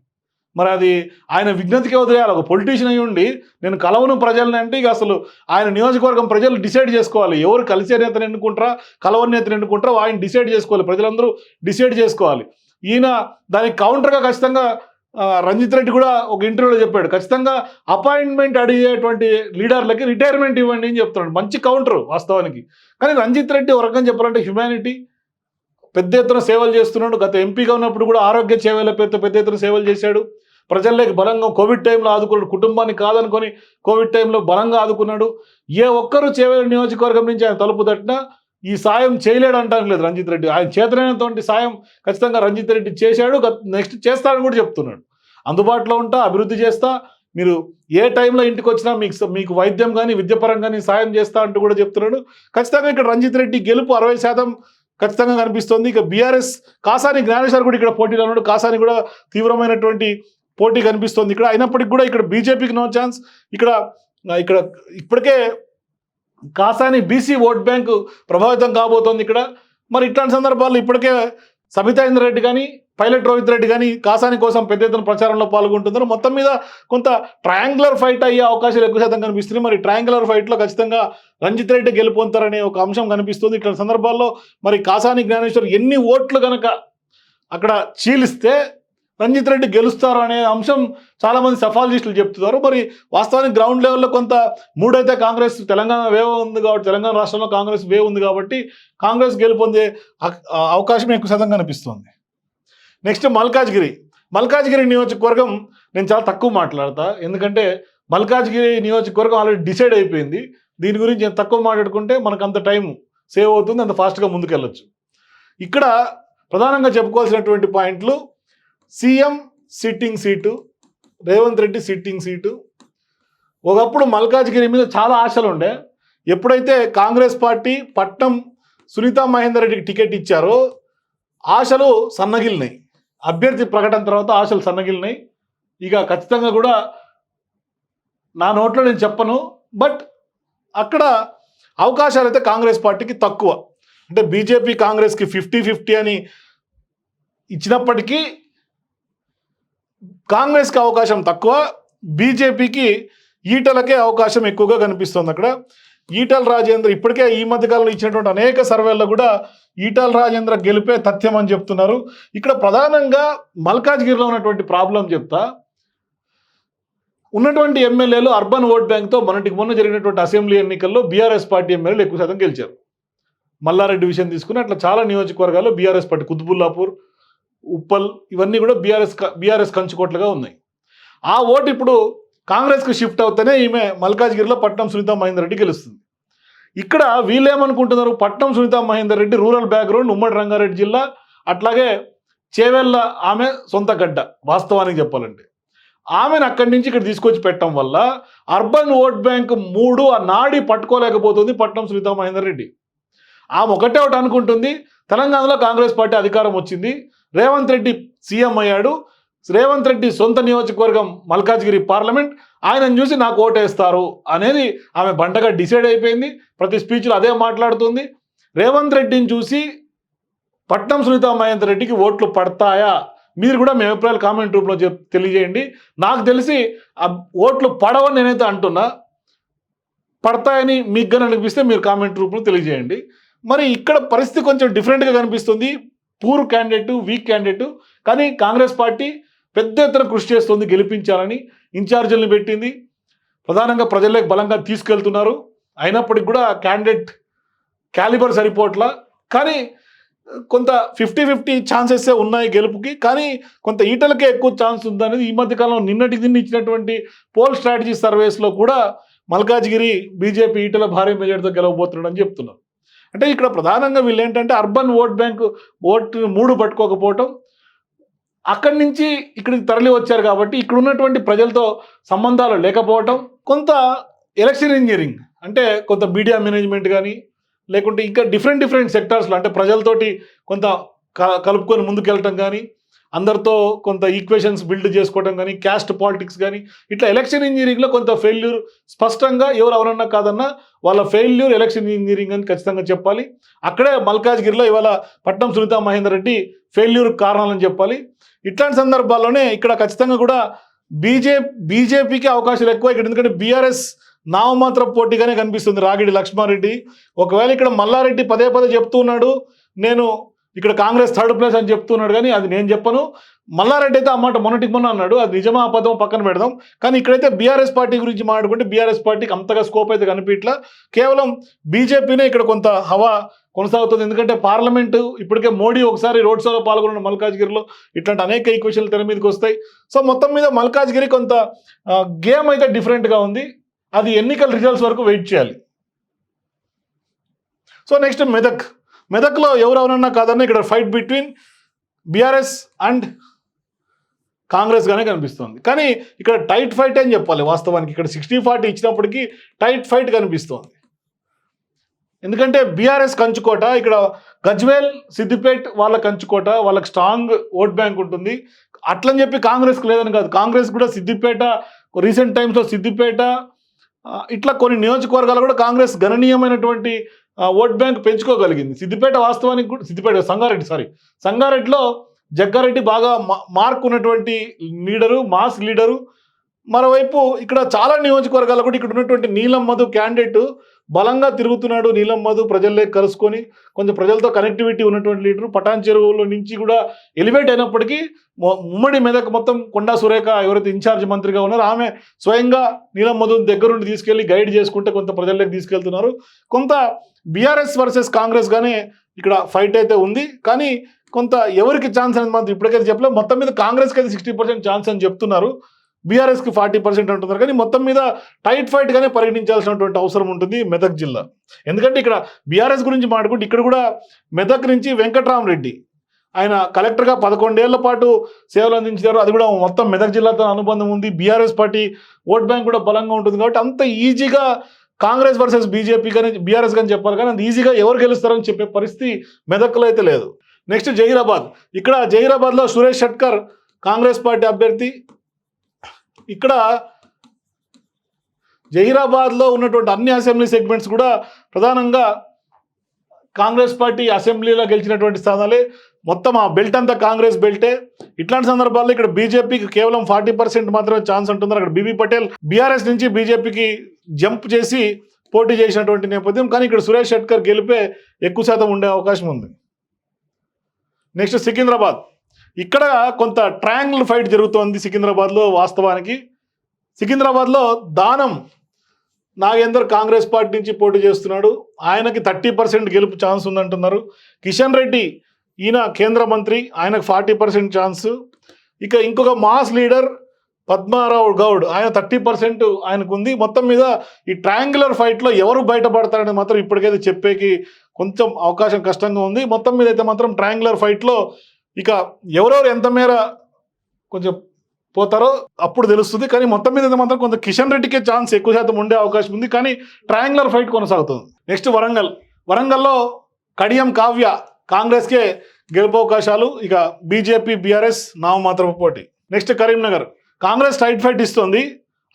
మరి అది ఆయన విజ్ఞతకే వదిలేయాలి. ఒక పొలిటీషియన్ అయి ఉండి నేను కలవను ప్రజల్ని అంటే ఇక అసలు ఆయన నియోజకవర్గం ప్రజలు డిసైడ్ చేసుకోవాలి. ఎవరు కలిసే నేతను ఎన్నుకుంటారా కలవని నేతను ఎన్నుకుంటారా ఆయన డిసైడ్ చేసుకోవాలి. ప్రజలందరూ డిసైడ్ చేసుకోవాలి. ఈయన దానికి కౌంటర్గా ఖచ్చితంగా రంజిత్ రెడ్డి కూడా ఒక ఇంటర్వ్యూలో చెప్పాడు. ఖచ్చితంగా అపాయింట్మెంట్ అడిగేటువంటి లీడర్లకి రిటైర్మెంట్ ఇవ్వండి అని చెప్తున్నాడు. మంచి కౌంటర్ వాస్తవానికి. కానీ రంజిత్ రెడ్డి ఒక రకంగా చెప్పాలంటే హ్యుమానిటీ పెద్ద ఎత్తున సేవలు చేస్తున్నాడు. గత ఎంపీగా ఉన్నప్పుడు కూడా ఆరోగ్య సేవల పేరుతో పెద్ద ఎత్తున సేవలు చేశాడు. ప్రజల్లోకి బలంగా కోవిడ్ టైంలో ఆదుకున్నాడు. కుటుంబాన్ని కాదనుకొని కోవిడ్ టైంలో బలంగా ఆదుకున్నాడు. ఏ ఒక్కరు చేయలేరు నియోజకవర్గం నుంచి ఆయన తలుపు తట్టినా ఈ సాయం చేయలేడు అంటానికి లేదు రంజిత్ రెడ్డి. ఆయన చేతనైనటువంటి సాయం ఖచ్చితంగా రంజిత్ రెడ్డి చేశాడు. నెక్స్ట్ చేస్తాడని కూడా చెప్తున్నాడు. అందుబాటులో ఉంటా అభివృద్ధి చేస్తా. మీరు ఏ టైంలో ఇంటికి వచ్చినా మీకు మీకు వైద్యం కానీ విద్యపరం కానీ సాయం చేస్తా అంటూ కూడా చెప్తున్నాడు. ఖచ్చితంగా ఇక్కడ రంజిత్ రెడ్డి గెలుపు అరవై శాతం ఖచ్చితంగా కనిపిస్తుంది. ఇక బీఆర్ఎస్ కాసాని జ్ఞానేశ్వర్ కూడా ఇక్కడ పోటీలో ఉన్నాడు. కాసాని కూడా తీవ్రమైనటువంటి పోటీ కనిపిస్తుంది. ఇక్కడ అయినప్పటికీ కూడా ఇక్కడ బీజేపీకి నో ఛాన్స్. ఇక్కడ ఇక్కడ ఇప్పటికే కాసాని బీసీ ఓట్ బ్యాంకు ప్రభావితం కాబోతోంది ఇక్కడ. మరి ఇట్లాంటి సందర్భాల్లో ఇప్పటికే సబితా రెడ్డి కానీ పైలట్ రోహిత్ రెడ్డి కానీ కాసాని కోసం పెద్ద ఎత్తున ప్రచారంలో పాల్గొంటున్నారు. మొత్తం మీద కొంత ట్రయాంగులర్ ఫైట్ అయ్యే అవకాశాలు ఎక్కువ శాతం కనిపిస్తున్నాయి. మరి ట్రయాంగులర్ ఫైట్లో ఖచ్చితంగా రంజిత్ రెడ్డి గెలుపొంతారనే ఒక అంశం కనిపిస్తుంది. ఇట్లాంటి సందర్భాల్లో మరి కాసాని జ్ఞానేశ్వర్ ఎన్ని ఓట్లు కనుక అక్కడ చీలిస్తే రంజిత్ రెడ్డి గెలుస్తారు అనే అంశం చాలామంది సఫాలజిస్టులు చెప్తున్నారు. మరి వాస్తవానికి గ్రౌండ్ లెవెల్లో కొంత మూడైతే కాంగ్రెస్ తెలంగాణ వేవ్ ఉంది కాబట్టి తెలంగాణ రాష్ట్రంలో కాంగ్రెస్ వేవ్ ఉంది కాబట్టి కాంగ్రెస్ గెలుపొందే అవకాశం ఎక్కువ శాతం కనిపిస్తుంది. నెక్స్ట్ మల్కాజ్గిరి. మల్కాజ్గిరి నియోజకవర్గం నేను చాలా తక్కువ మాట్లాడతా. ఎందుకంటే మల్కాజ్గిరి నియోజకవర్గం ఆల్రెడీ డిసైడ్ అయిపోయింది. దీని గురించి నేను తక్కువ మాట్లాడుకుంటే మనకు అంత టైం సేవ్ అవుతుంది. అంత ఫాస్ట్గా ముందుకెళ్ళొచ్చు. ఇక్కడ ప్రధానంగా చెప్పుకోవాల్సినటువంటి పాయింట్లు CM sitting seat Revanth Reddy sitting seat. ఒకప్పుడు మల్కాజ్గిరి మీద చాలా ఆశలు ఉండే. ఎప్పుడైతే కాంగ్రెస్ పార్టీ పట్నం సునీతా మహేందర్ రెడ్డికి టికెట్ ఇచ్చారో ఆశలు సన్నగిలినాయి. అభ్యర్థి ప్రకటన తర్వాత ఆశలు సన్నగిలినాయి. ఇక ఖచ్చితంగా కూడా నా నోట్లో నేను చెప్పను బట్ అక్కడ అవకాశాలు అయితే కాంగ్రెస్ పార్టీకి తక్కువ. అంటే బీజేపీ కాంగ్రెస్కి ఫిఫ్టీ ఫిఫ్టీ అని ఇచ్చినప్పటికీ కాంగ్రెస్కి అవకాశం తక్కువ బీజేపీకి ఈటలకే అవకాశం ఎక్కువగా కనిపిస్తుంది అక్కడ. ఈటల రాజేంద్ర ఇప్పటికే ఈ మధ్యకాలంలో ఇచ్చినటువంటి అనేక సర్వేల్లో కూడా ఈటల రాజేంద్ర గెలిపే తథ్యం అని చెప్తున్నారు. ఇక్కడ ప్రధానంగా మల్కాజ్గిరిలో ఉన్నటువంటి ప్రాబ్లం చెప్తా. ఉన్నటువంటి ఎమ్మెల్యేలు అర్బన్ ఓట్ బ్యాంక్తో మొన్నటికి మొన్న జరిగినటువంటి అసెంబ్లీ ఎన్నికల్లో బీఆర్ఎస్ పార్టీ ఎమ్మెల్యేలు ఎక్కువ శాతం గెలిచారు. మల్లారెడ్డి విషయం తీసుకుని అట్లా చాలా నియోజకవర్గాల్లో బీఆర్ఎస్ పార్టీ కుతుబుల్లాపూర్ ఉప్పల్ ఇవన్నీ కూడా బీఆర్ఎస్ బీఆర్ఎస్ కంచుకోట్లుగా ఉన్నాయి. ఆ ఓటు ఇప్పుడు కాంగ్రెస్కి షిఫ్ట్ అవుతేనే ఈమె మల్కాజ్గిరిలో పట్నం సునీత మహేందర్ రెడ్డి గెలుస్తుంది. ఇక్కడ వీళ్ళేమనుకుంటున్నారు? పట్నం సునీత మహేందర్ రెడ్డి రూరల్ బ్యాక్గ్రౌండ్ ఉమ్మడి రంగారెడ్డి జిల్లా అట్లాగే చేవెళ్ళ ఆమె సొంత గడ్డ వాస్తవానికి చెప్పాలంటే. ఆమెను అక్కడి నుంచి ఇక్కడ తీసుకొచ్చి పెట్టడం వల్ల అర్బన్ ఓట్ బ్యాంక్ మూడు ఆ నాడి పట్టుకోలేకపోతుంది పట్నం సునీత మహేందర్ రెడ్డి. ఆమె ఒకటే ఒకటి అనుకుంటుంది తెలంగాణలో కాంగ్రెస్ పార్టీ అధికారం వచ్చింది రేవంత్ రెడ్డి సీఎం అయ్యాడు. రేవంత్ రెడ్డి సొంత నియోజకవర్గం మల్కాజ్గిరి పార్లమెంట్. ఆయనను చూసి నాకు ఓటేస్తారు అనేది ఆమె బండగా డిసైడ్ అయిపోయింది. ప్రతి స్పీచ్లో అదే మాట్లాడుతుంది. రేవంత్ రెడ్డిని చూసి పట్నం సునీతా మహేందర్ రెడ్డికి ఓట్లు పడతాయా? మీరు కూడా మీ అభిప్రాయాలు కామెంట్ రూపంలో చెప్ తెలియజేయండి. నాకు తెలిసి ఓట్లు పడవని నేనైతే అంటున్నా. పడతాయని మీకు కానీ అనిపిస్తే మీరు కామెంట్ రూపంలో తెలియజేయండి. మరి ఇక్కడ పరిస్థితి కొంచెం డిఫరెంట్గా కనిపిస్తుంది. Poor candidate weak candidate. కానీ కాంగ్రెస్ పార్టీ పెద్ద ఎత్తున కృషి చేస్తుంది గెలిపించాలని ఇన్ఛార్జీలను పెట్టింది. ప్రధానంగా ప్రజల్లోకి బలంగా తీసుకెళ్తున్నారు. అయినప్పటికి కూడా క్యాండిడేట్ క్యాలిబర్ సరిపోట్లా కానీ కొంత ఫిఫ్టీ ఫిఫ్టీ ఛాన్సెస్ ఉన్నాయి గెలుపుకి. కానీ కొంత ఈటలకే ఎక్కువ ఛాన్స్ ఉందనేది ఈ మధ్యకాలంలో నిన్నటి దిన్ని ఇచ్చినటువంటి పోల్ స్ట్రాటజీ సర్వేస్లో కూడా మల్కాజ్గిరి బీజేపీ ఈటల భారీ మెజార్టీతో గెలవబోతున్నాడని చెప్తున్నారు. అంటే ఇక్కడ ప్రధానంగా వీళ్ళు ఏంటంటే అర్బన్ ఓట్ బ్యాంక్ ఓట్ మూడు పట్టుకోకపోవటం అక్కడి నుంచి ఇక్కడికి తరలి వచ్చారు కాబట్టి ఇక్కడ ఉన్నటువంటి ప్రజలతో సంబంధాలు లేకపోవటం కొంత ఎలక్షన్ ఇంజనీరింగ్ అంటే కొంత మీడియా మేనేజ్మెంట్ కానీ లేకుంటే ఇంకా డిఫరెంట్ డిఫరెంట్ సెక్టార్స్లో అంటే ప్రజలతోటి కొంత క- కలుపుకొని ముందుకెళ్ళటం కానీ అందరితో కొంత ఈక్వేషన్స్ బిల్డ్ చేసుకోవడం కానీ క్యాస్ట్ పాలిటిక్స్ కానీ ఇట్లా ఎలక్షన్ ఇంజనీరింగ్లో కొంత ఫెయిల్యూర్ స్పష్టంగా ఎవరు ఎవరన్నా కాదన్నా వాళ్ళ ఫెయిల్యూర్ ఎలక్షన్ ఇంజనీరింగ్ అని ఖచ్చితంగా చెప్పాలి. అక్కడే మల్కాజ్గిరిలో ఇవాళ పట్నం సునీతా మహేందర్ రెడ్డి ఫెయిల్యూర్ కారణాలని చెప్పాలి. ఇట్లాంటి సందర్భాల్లోనే ఇక్కడ ఖచ్చితంగా కూడా బీజే బీజేపీకి అవకాశాలు ఎక్కువ ఇక్కడ. ఎందుకంటే బీఆర్ఎస్ నామమాత్ర పోటీగానే కనిపిస్తుంది రాగిడి లక్ష్మారెడ్డి. ఒకవేళ ఇక్కడ మల్లారెడ్డి పదే పదే చెప్తూ ఉన్నాడు నేను ఇక్కడ కాంగ్రెస్ థర్డ్ ప్లేస్ అని చెప్తున్నాడు కానీ అది నేను చెప్పను. మల్లారెడ్డి అయితే ఆ మాట మొన్నటికి మొన్న అన్నాడు. అది నిజమా అబద్ధం పక్కన పెడదాం. కానీ ఇక్కడైతే బీఆర్ఎస్ పార్టీ గురించి మాట్లాడుకుంటే బీఆర్ఎస్ పార్టీకి అంతగా స్కోప్ అయితే కనిపించట్లా. కేవలం బీజేపీనే ఇక్కడ కొంత హవా కొనసాగుతుంది. ఎందుకంటే పార్లమెంటు ఇప్పటికే మోడీ ఒకసారి రోడ్ షోలో పాల్గొన్న మల్కాజ్గిరిలో ఇట్లాంటి అనేక ఈక్వేషన్లు తెర మీదకి వస్తాయి. సో మొత్తం మీద మల్కాజ్గిరి కొంత గేమ్ అయితే డిఫరెంట్గా ఉంది. అది ఎన్నికల రిజల్ట్స్ వరకు వెయిట్ చేయాలి. So next Medak. మెదక్లో ఎవరెవరన్నా కాదన్నా ఇక్కడ fight between BRS and Congress గానే కనిపిస్తుంది. కానీ ఇక్కడ టైట్ ఫైట్ అని చెప్పాలి? వాస్తవానికి ఇక్కడ సిక్స్టీ ఫార్టీ ఇచ్చినప్పటికీ టైట్ ఫైట్ కనిపిస్తోంది. ఎందుకంటే బీఆర్ఎస్ కంచుకోట ఇక్కడ గజ్వేల్ సిద్దిపేట్ వాళ్ళ కంచుకోట వాళ్ళకి స్ట్రాంగ్ ఓట్ బ్యాంక్ ఉంటుంది. అట్లని చెప్పి కాంగ్రెస్కి లేదని కాదు. కాంగ్రెస్ కూడా సిద్దిపేట రీసెంట్ టైమ్స్లో సిద్దిపేట ఇట్లా కొన్ని నియోజకవర్గాలు కూడా కాంగ్రెస్ గణనీయమైనటువంటి ఓట్ బ్యాంక్ పెంచుకోగలిగింది. సిద్దిపేట వాస్తవానికి కూడా సిద్దిపేట సంగారెడ్డి సారీ సంగారెడ్డిలో జగ్గారెడ్డి బాగా మా- మార్క్ ఉన్నటువంటి లీడరు మాస్ లీడరు. మరోవైపు ఇక్కడ చాలా నియోజకవర్గాలు కూడా ఇక్కడ ఉన్నటువంటి నీలం మధు క్యాండిడేట్ బలంగా తిరుగుతున్నాడు. నీలం మధు ప్రజల్లోకి కలుసుకొని కొంచెం ప్రజలతో కనెక్టివిటీ ఉన్నటువంటి లీడరు. పటాన్ చెరువులో నుంచి కూడా ఎలివేట్ అయినప్పటికీ ఉమ్మడి మెదక్ మొత్తం కొండా సురేఖ ఎవరైతే ఇన్ఛార్జ్ మంత్రిగా ఉన్నారో ఆమె స్వయంగా నీలం మధుని దగ్గరుండి తీసుకెళ్ళి గైడ్ చేసుకుంటే కొంత ప్రజల్లోకి తీసుకెళ్తున్నారు. కొంత బీఆర్ఎస్ వర్సెస్ కాంగ్రెస్ గానే ఇక్కడ ఫైట్ అయితే ఉంది. కానీ కొంత ఎవరికి ఛాన్స్ అనేది మాత్రం ఇప్పటికైతే చెప్పలేదు మొత్తం మీద కాంగ్రెస్కి అయితే సిక్స్టీ పర్సెంట్ ఛాన్స్ అని చెప్తున్నారు. బీఆర్ఎస్కి ఫార్టీ పర్సెంట్ అంటున్నారు. కానీ మొత్తం మీద టైట్ ఫైట్గానే పరిగణించాల్సినటువంటి అవసరం ఉంటుంది మెదక్ జిల్లా. ఎందుకంటే ఇక్కడ బీఆర్ఎస్ గురించి మాట్లాడుకుంటే ఇక్కడ కూడా మెదక్ నుంచి వెంకట్రామరెడ్డి ఆయన కలెక్టర్గా పదకొండేళ్ళ పాటు సేవలు అందించారు. అది కూడా మొత్తం మెదక్ జిల్లాతో అనుబంధం ఉంది. బీఆర్ఎస్ పార్టీ ఓట్ బ్యాంక్ కూడా బలంగా ఉంటుంది కాబట్టి అంత ఈజీగా కాంగ్రెస్ వర్సెస్ బీజేపీ కానీ బీఆర్ఎస్ కానీ చెప్పాలి కానీ అంత ఈజీగా ఎవరు గెలుస్తారని చెప్పే పరిస్థితి మెదక్లో అయితే లేదు. నెక్స్ట్ జహీరాబాద్. ఇక్కడ జహీరాబాద్లో సురేష్ షట్కర్ కాంగ్రెస్ పార్టీ అభ్యర్థి. ఇక్కడ జహీరాబాద్లో ఉన్నటువంటి అన్ని అసెంబ్లీ సెగ్మెంట్స్ కూడా ప్రధానంగా కాంగ్రెస్ పార్టీ అసెంబ్లీలో గెలిచినటువంటి స్థానాలే. మొత్తం ఆ బెల్ట్ అంతా కాంగ్రెస్ బెల్టే ఇట్లాంటి సందర్భాల్లో ఇక్కడ బీజేపీకి కేవలం ఫార్టీ పర్సెంట్ మాత్రమే ఛాన్స్ ఉంటుంది అక్కడ బీబీ పటేల్ బీఆర్ఎస్ నుంచి బీజేపీకి జంప్ చేసి పోటీ చేసినటువంటి నేపథ్యం. కానీ ఇక్కడ సురేష్ షెట్కర్ గెలిపే ఎక్కువ శాతం ఉండే అవకాశం ఉంది. నెక్స్ట్ సికింద్రాబాద్. ఇక్కడ కొంత ట్రయాంగిల్ ఫైట్ జరుగుతోంది సికింద్రాబాద్లో వాస్తవానికి. సికింద్రాబాద్లో దానం నాగేందర్ కాంగ్రెస్ పార్టీ నుంచి పోటీ చేస్తున్నాడు. ఆయనకి థర్టీ పర్సెంట్ గెలుపు ఛాన్స్ ఉందంటున్నారు. కిషన్ రెడ్డి ఈయన కేంద్ర మంత్రి ఆయనకు ఫార్టీ పర్సెంట్ ఛాన్స్. ఇక ఇంకొక మాస్ లీడర్ పద్మారావు గౌడ్ ఆయన థర్టీ పర్సెంట్ ఆయనకు ఉంది మొత్తం మీద ఈ ట్రయాంగులర్ ఫైట్లో ఎవరు బయటపడతారని మాత్రం ఇప్పటికైతే చెప్పేకి కొంచెం అవకాశం కష్టంగా ఉంది. మొత్తం మీద అయితే మాత్రం ట్రయాంగులర్ ఫైట్లో ఇక ఎవరెవరు ఎంత మేర కొంచెం పోతారో అప్పుడు తెలుస్తుంది. కానీ మొత్తం మీద అయితే మాత్రం కొంత కిషన్ రెడ్డికే ఛాన్స్ ఎక్కువ శాతం ఉండే అవకాశం ఉంది. కానీ ట్రయాంగులర్ ఫైట్ కొనసాగుతుంది. నెక్స్ట్ వరంగల్. వరంగల్లో కడియం కావ్య కాంగ్రెస్కే గెలుపు అవకాశాలు ఇక బీజేపీ బీఆర్ఎస్ నామమాత్రపు పోటీ. Next Karimnagar. Congress tight fight ఇస్తుంది.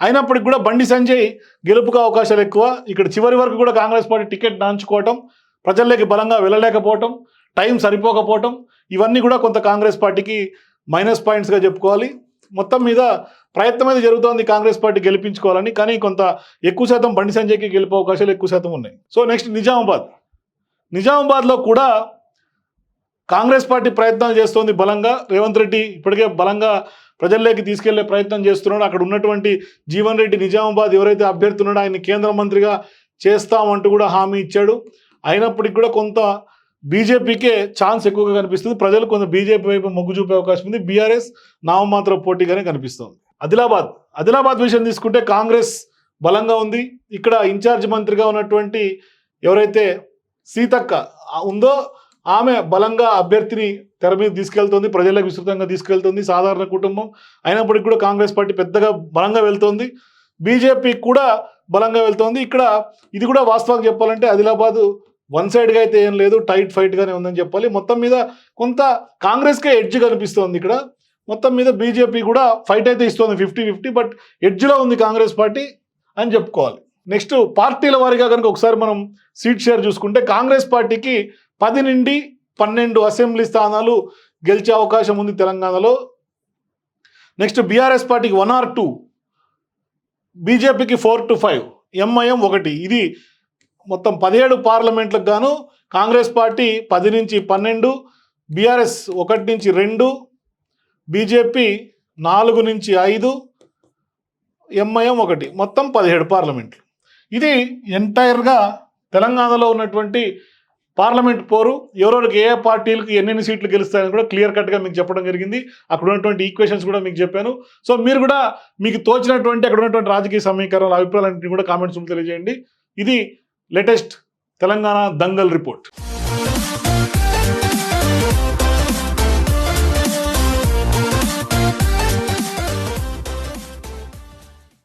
అయినప్పటికి కూడా బండి సంజయ్ గెలుపుకు అవకాశాలు ఎక్కువ. ఇక్కడ చివరి వరకు కూడా కాంగ్రెస్ పార్టీ టికెట్ నాంచుకోవటం ప్రజల్లోకి బలంగా వెళ్ళలేకపోవటం టైం సరిపోకపోవటం ఇవన్నీ కూడా కొంత కాంగ్రెస్ పార్టీకి మైనస్ పాయింట్స్గా చెప్పుకోవాలి. మొత్తం మీద ప్రయత్నం అయితే జరుగుతోంది కాంగ్రెస్ పార్టీ గెలిపించుకోవాలని కానీ కొంత ఎక్కువ శాతం బండి సంజయ్కి గెలిపే అవకాశాలు ఎక్కువ శాతం ఉన్నాయి. So next Nizamabad. నిజామాబాద్లో కూడా కాంగ్రెస్ పార్టీ ప్రయత్నాలు చేస్తోంది బలంగా. రేవంత్ రెడ్డి ఇప్పటికే బలంగా ప్రజల్లోకి తీసుకెళ్ళే ప్రయత్నం చేస్తున్నాడు. అక్కడ ఉన్నటువంటి జీవన్ రెడ్డి నిజామాబాద్ ఎవరైతే అభ్యర్థున్నాడో ఆయన కేంద్ర మంత్రిగా చేస్తామంటూ కూడా హామీ ఇచ్చాడు. అయినప్పటికీ కూడా కొంత బీజేపీకే ఛాన్స్ ఎక్కువగా కనిపిస్తుంది. ప్రజలు కొంత బీజేపీ వైపు మొగ్గు చూపే అవకాశం ఉంది. బీఆర్ఎస్ నామమాత్ర పోటీగానే కనిపిస్తుంది. ఆదిలాబాద్. ఆదిలాబాద్ విషయం తీసుకుంటే కాంగ్రెస్ బలంగా ఉంది. ఇక్కడ ఇన్ఛార్జ్ మంత్రిగా ఉన్నటువంటి ఎవరైతే సీతక్క ఉందో ఆమె బలంగా అభ్యర్థిని తెర మీద తీసుకెళ్తుంది ప్రజలకు విస్తృతంగా తీసుకెళ్తుంది సాధారణ కుటుంబం. అయినప్పటికీ కూడా కాంగ్రెస్ పార్టీ పెద్దగా బలంగా వెళ్తోంది. బీజేపీ కూడా బలంగా వెళ్తోంది. ఇక్కడ ఇది కూడా వాస్తవంగా చెప్పాలంటే ఆదిలాబాద్ వన్ సైడ్గా అయితే ఏం లేదు టైట్ ఫైట్గానే ఉందని చెప్పాలి. మొత్తం మీద కొంత కాంగ్రెస్కే ఎడ్జ్ కనిపిస్తోంది ఇక్కడ. మొత్తం మీద బీజేపీ కూడా ఫైట్ అయితే ఇస్తోంది ఫిఫ్టీ ఫిఫ్టీ బట్ ఎడ్జ్లో ఉంది కాంగ్రెస్ పార్టీ అని చెప్పుకోవాలి. నెక్స్ట్ పార్టీల వారిగా కనుక ఒకసారి మనం సీట్ షేర్ చూసుకుంటే కాంగ్రెస్ పార్టీకి పది నుండి పన్నెండు అసెంబ్లీ స్థానాలు గెలిచే అవకాశం ఉంది తెలంగాణలో. నెక్స్ట్ బీఆర్ఎస్ పార్టీకి వన్ ఆర్ టూ బీజేపీకి ఫోర్ టు ఫైవ్ ఎంఐఎం ఒకటి. ఇది మొత్తం పదిహేడు పార్లమెంట్లకు గాను కాంగ్రెస్ పార్టీ పది నుంచి పన్నెండు బీఆర్ఎస్ ఒకటి నుంచి రెండు బీజేపీ నాలుగు నుంచి ఐదు ఎంఐఎం ఒకటి. మొత్తం పదిహేడు పార్లమెంట్లు. ఇది ఎంటైర్గా తెలంగాణలో ఉన్నటువంటి పార్లమెంట్ పోరు ఎవరెవరికి ఏ పార్టీలకు ఎన్నెన్ని సీట్లు గెలుస్తాయని కూడా క్లియర్ కట్గా మీకు చెప్పడం జరిగింది. అక్కడ ఉన్నటువంటి ఈక్వేషన్స్ కూడా మీకు చెప్పాను. సో మీరు కూడా మీకు తోచినటువంటి అక్కడ ఉన్నటువంటి రాజకీయ సమీకరణాల అభిప్రాయాలన్నింటినీ కూడా కామెంట్స్ తెలియజేయండి. ఇది లేటెస్ట్ తెలంగాణ దంగల్ రిపోర్ట్